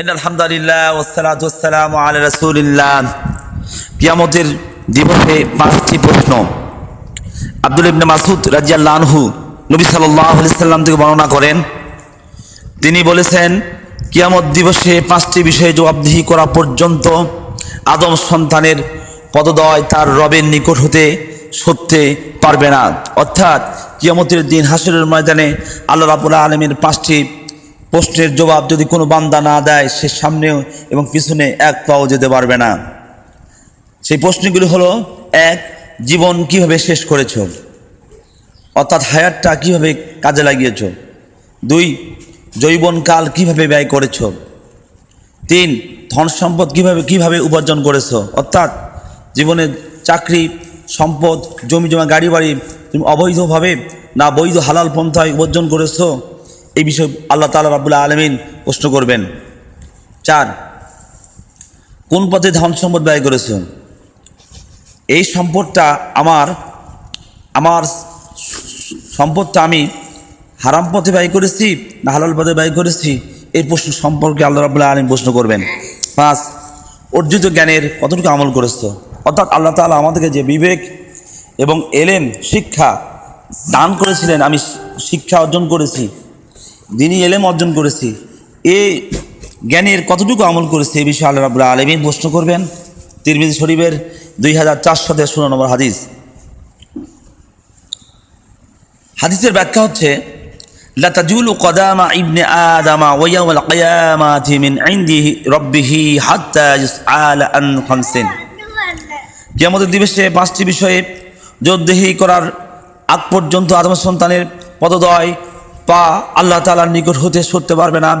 In আলহামদুলিল্লাহ ওসালাত ওসালাম আল রসুলিল্লাহ। কিয়ামতের দিবসে পাঁচটি প্রশ্ন। আব্দুল ইবনে মাসুদ রাজিয়াল্লাহ আনহু নবী সাল্লাহ সাল্লাম থেকে বর্ণনা করেন। তিনি বলেছেন, কিয়ামত দিবসে পাঁচটি বিষয়ে জবাবদিহি করা পর্যন্ত আদম সন্তানের পদদয় তার রবের নিকট হতে সরতে পারবে না। অর্থাৎ কিয়ামতের দিন হাসরের ময়দানে আল্লাহ রাবুল্লাহ আলমের পাঁচটি প্রশ্নের জবাব যদি কোনো বান্দা না দেয়, সে সামনেও এবং পিছনে এক পাও যেতে পারবে না। সেই প্রশ্নগুলি হলো, এক, জীবন কীভাবে শেষ করেছ? অর্থাৎ হায়ারটা কীভাবে কাজে লাগিয়েছ? দুই জৈবনকাল কীভাবে ব্যয় করেছ? তিন, ধন সম্পদ কীভাবে কীভাবে উপার্জন করেছ? অর্থাৎ জীবনে চাকরি, সম্পদ, জমি জমা, গাড়ি বাড়ি তুমি অবৈধভাবে না বৈধ, হালাল পন্থায় উপার্জন করেছ? এই বিষয়ে আল্লাহ তালা রাবুল্লাহ আলমিন প্রশ্ন করবেন। চার, কোন পথে ধন সম্পদ ব্যয় করেছ? এই সম্পদটা আমার আমার সম্পদটা আমি হারাম পথে ব্যয় করেছি না হালাল পথে ব্যয় করেছি? এই প্রশ্ন সম্পর্কে আল্লাহ রাবুল্লাহ আলম প্রশ্ন করবেন। পাঁচ, অর্জিত জ্ঞানের কতটুকু আমল করেছ? অর্থাৎ আল্লাহ তাআলা আমাদেরকে যে বিবেক এবং এলেন শিক্ষা দান করেছিলেন, আমি শিক্ষা অর্জন করেছি। দিনই এলেম অর্জন করেছি এই জ্ঞানের কতটুকু আমল করেছে এই বিষয়ে আল্লাহ রাবুল্লাহ আলমিন প্রশ্ন করবেন। তিরমিজি শরীফের দুই হাজার চারশো ষোলো নম্বর হাদিস। হাদিসের ব্যাখ্যা হচ্ছে লাতাজুল কদামা ইবনে আদামা ওয়াইয়াউল কিয়ামাতি মিন ইনদিহি রব্বিহি হাত্তা ইসআল আন খামসিন। কিয়ামতের দিবসে পাঁচটি বিষয়ে জোরদেহি করার আগ পর্যন্ত আদম সন্তানের পদদয় পা আল্লাহ তালার নিকট হতে সরতে পারবে না।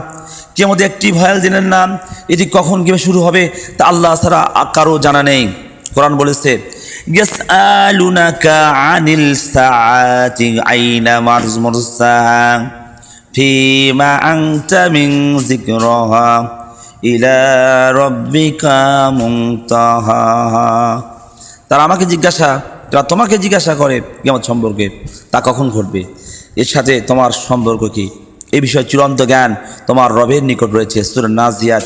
কিয়ামতে একটি ভয়াল দিনের নাম, এটি কখন কীভাবে শুরু হবে তা আল্লাহ ছাড়া কারও জানা নেই। কোরআন বলেছে তারা আমাকে জিজ্ঞাসা, তারা তোমাকে জিজ্ঞাসা করে কেমন সম্পর্কে, তা কখন ঘটবে? এর সাথে তোমার সম্পর্ক কি এই বিষয়ে চূড়ান্ত জ্ঞান তোমার রবের নিকট রয়েছে সুর নাজিয়াত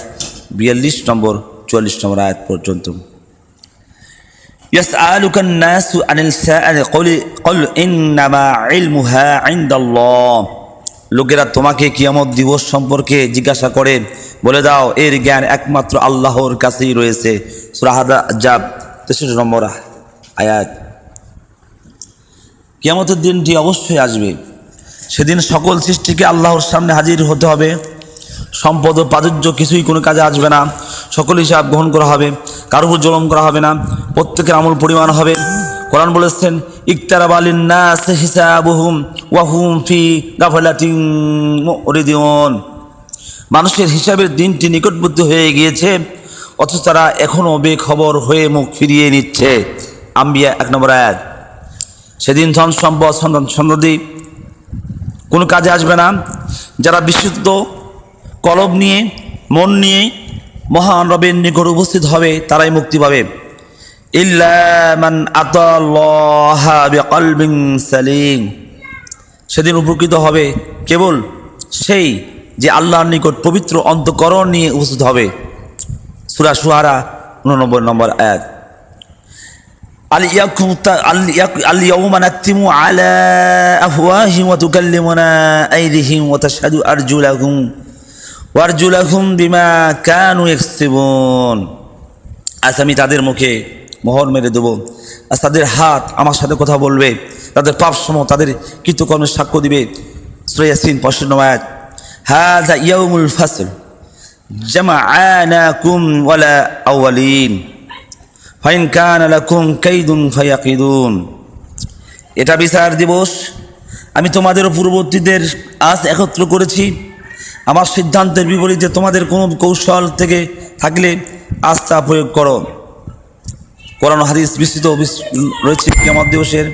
বিয়াল্লিশ নম্বর চুয়াল্লিশ নম্বর আয়াত পর্যন্ত يسألك الناس عن الساعة قل قل إنما علمها عند الله লোকেরা তোমাকে কিয়ামত দিবস সম্পর্কে জিজ্ঞাসা করে বলে দাও এর জ্ঞান একমাত্র আল্লাহর কাছেই রয়েছে সুরাহাদা জাব তেষট্টি নম্বর আয়াত কিয়ামতের দিনটি অবশ্যই আসবে সেদিন সকল সৃষ্টিকে আল্লাহর সামনে হাজির হতে হবে। সম্পদ ও প্রাচুর্য কিছুই কোনো কাজে আসবে না। সকল হিসাব গ্রহণ করা হবে। কারোর উপর জলম করা হবে না। প্রত্যেকের আমল পরিমাণ হবে। কোরআন বলেছেন ইকতারা বালিন নাস হিসাবহুম ওয়াহুম ফি গাফলাতিন মুরিদিউন মানুষের হিসাবের দিনটি নিকটবর্তী হয়ে গিয়েছে, অথচ তারা এখনও বেখবর হয়ে মুখ ফিরিয়ে নিচ্ছে। আম্বিয়া এক নম্বর আয়াত। সেদিন ধন সম্পদ, সন্তান, সন্ততি কোনো কাজে আসবে না। যারা বিশুদ্ধ কলব নিয়ে, মন নিয়ে মহান রবের নিকট উপস্থিত হবে, তারাই মুক্তি পাবে। ইল্লামান আতাল্লাহিন সালিম। সেদিন উপকৃত হবে কেবল সেই যে আল্লাহর নিকট পবিত্র অন্তকরণ নিয়ে উপস্থিত হবে। সুরা সুহারা উননব্বই নম্বর এক اليوم نختم على أفواههم وتكلمنا أيديهم وتشهد أرجلهم وأرجلهم بما كانوا يكسبون আজ আমি তাদের মুখে মোহর মেরে দেবো আজ তাদের হাত আমার সাথে কথা বলবে তাদের পাপ সম তাদের কৃতকর্মের সাক্ষ্য দিবে শ্রেয়াসিন পশ্চিম নয়াত হাজা ইয়াউমুল ফাসল জামা আনাকুম ওয়ালা আউয়ালিন ফাইন কান কাইদুন এটা বিচার দিবস। আমি তোমাদের পূর্ববর্তীদের আজ একত্র করেছি। আমার সিদ্ধান্তের বিপরীতে তোমাদের কোনো কৌশল থেকে থাকলে আস্থা প্রয়োগ করো। কোরআন হাদিস বিস্তৃত রয়েছে কেমন দিবসের।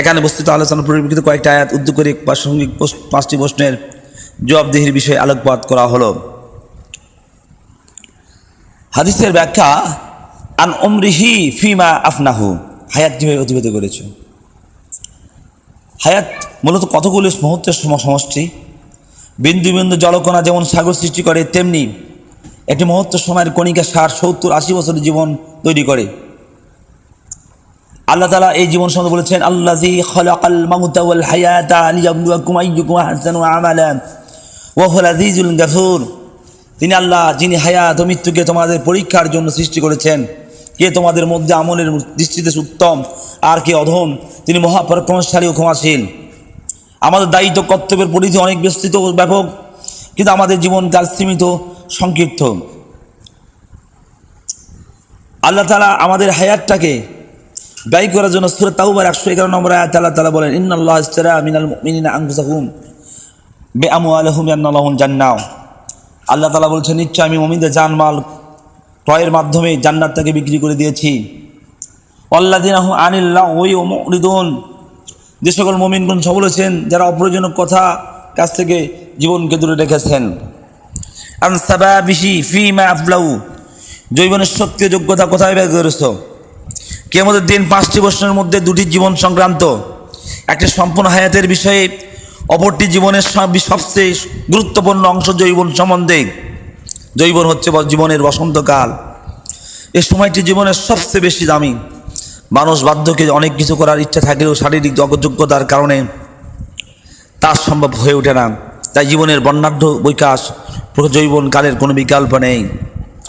এখানে বস্তুত আলোচনা পরিপ্রেক্ষিত কয়েকটা আয়াত উদ্যোগ করে প্রাসঙ্গিক পাঁচটি প্রশ্নের জবাবদিহির বিষয়ে আলোকপাত করা হলো। হাদিসের ব্যাখ্যা আন অমরিহি ফিমা আফনাহু। হায়াত যেভাবে অতিবাহিত করেছ? হায়াত মূলত কতগুলো মুহূর্তের সমষ্টি? বিন্দু বিন্দু জলকণা যেমন সাগর সৃষ্টি করে, তেমনি একটি মহত্ব সময়ের কণিকা ষাট সত্তর আশি বছরের জীবন তৈরি করে। আল্লাহ তালা এই জীবন সম্বন্ধে বলেছেন আল্লাহ খলাকাল মাউতা ওয়াল হায়াতা লিয়াবলুয়াকুম আইয়ুকুম আহসানু আমালা ওয়া হুয়াল আজিজুল গাফুর। তিনি আল্লাহ, যিনি হায়াত মৃত্যুকে তোমাদের পরীক্ষার জন্য সৃষ্টি করেছেন। কে তোমাদের মধ্যে আমলের দৃষ্টিতে উত্তম, আর কে অধম, তিনি মহাপরাক্রমশালী ও ক্ষমাশীল। আমাদের দায়িত্ব, কর্তব্যের পরিধি অনেক বিস্তৃত ব্যাপক, কিন্তু আমাদের জীবনকাল সীমিত, সংক্ষিপ্ত। আল্লাহ তালা আমাদের হায়াতটাকে ব্যয় করার জন্য সুরত তাউবার একশো এগারো নম্বর আয়াত আল্লাহ তালা বলেন, ইন্নাল্লাহ ইস্তারা মিনাল বে আমু আলহুম জান্নাও আল্লাহ তালা বলছেন, নিশ্চয় আমি মমিনদের জানমাল ক্রয়ের মাধ্যমে জান্নাতটাকে বিক্রি করে দিয়েছি। অল্লাদিন আনিল্লাহ ওই যে সকল মমিনগুন সব বলেছেন যারা অপ্রয়োজনীয় কথা কাছ থেকে জীবনকে দূরে রেখেছেন। আনসাবা বিশি ফি আফলাউ। জৈবনের শক্তি যোগ্যতা কোথায় ব্যয় করেছ? কেমতের দিন পাঁচটি বছরের মধ্যে দুটি জীবন সংক্রান্ত। একটি সম্পূর্ণ হায়াতের বিষয়ে, অপরটি জীবনের সবচেয়ে গুরুত্বপূর্ণ অংশ জৈবন সম্বন্ধে। জৈবন হচ্ছে জীবনের বসন্তকাল। এ সময়টি জীবনের সবচেয়ে বেশি দামি। মানুষ বাধ্যকে অনেক কিছু করার ইচ্ছা থাকলেও শারীরিক অযোগ্যতার কারণে তা সম্ভব হয়ে ওঠে না। তাই জীবনের বর্ণাঢ্য বিকাশ জৈবনকালের কোনো বিকল্প নেই।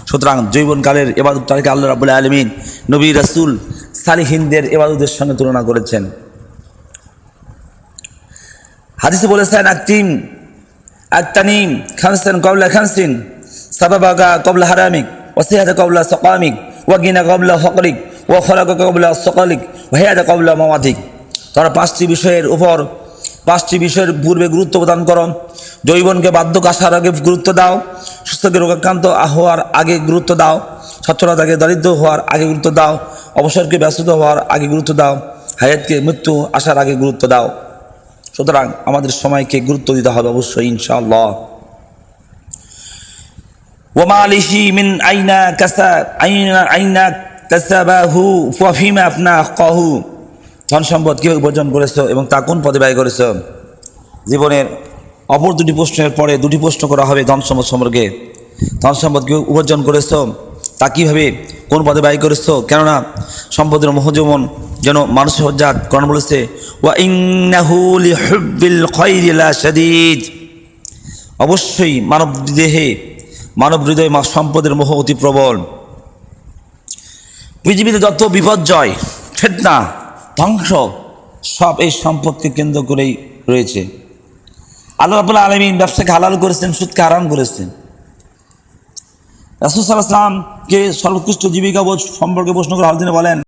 সুতরাং জৈবনকালের এবাদতটাকে আল্লাহ রাবুল আলমিন নবী রাসুল সালিহিনদের এবাদতের সঙ্গে তুলনা করেছেন। হাদিসে বলেছেন আক্তিম আক্তানিম খানসেন কবলা খানসিন। সাবাবাগা কবলা হারামিক ওসিহাদা কবলা সকামিক, ওয়াগিনা কবলা ফকরিক ও খলাকা কবলা সকালিক ওহেয়াদা কবলা মামাতিক তারা পাঁচটি বিষয়ের উপর, পাঁচটি বিষয়ের পূর্বে গুরুত্ব প্রদান করো। জৈবনকে বাধ্যক আসার আগে গুরুত্ব দাও। সুস্থকে রোগাক্রান্ত হওয়ার আগে গুরুত্ব দাও। সচ্ছলতাকে দারিদ্র হওয়ার আগে গুরুত্ব দাও। অবসরকে ব্যস্ত হওয়ার আগে গুরুত্ব দাও। হায়াতকে মৃত্যু আসার আগে গুরুত্ব দাও। সুতরাং আমাদের সময়কে গুরুত্ব দিতে হবে অবশ্যই, ইনশাআল্লাহ। ওমালিহি মিন আইনা কাসা, আইনা আইনা কাসাবাহু ফাফিমা আপনা কাহু ধন সম্পদ কীভাবে উপার্জন করেছ এবং তা কোন পদে ব্যয় করেছ? জীবনের অপর দুটি প্রশ্নের পরে দুটি প্রশ্ন করা হবে ধন সম্পদ সম্পর্কে। ধন সম্পদ কীভাবে উপার্জন করেছ? তা কীভাবে কোন পদে ব্যয় করেছ? কেননা সম্পদের মহজীবন যেন মানুষ হজ্জাত, কোরআন বলেছে ওয়া ইন্নাহু লিহুব্বিল খাইরি লা শাদীদ। অবশ্যই মানব দেহে মানব হৃদয় মা সম্পদের মোহ অতি প্রবল। পৃথিবীতে যত বিপর্যয়, ফেতনা, ধ্বংস, সব এই সম্পদকে কেন্দ্র করেই রয়েছে। আল্লাহ রাবুল্লাহ আলমিন ব্যবসাকে হালাল করেছেন, সুদকে হারাম করেছেন। রাসুল সাল্লাহ সর্বোৎকৃষ্ট জীবিকা বোধ সম্পর্কে প্রশ্ন করে হালদিনে বলেন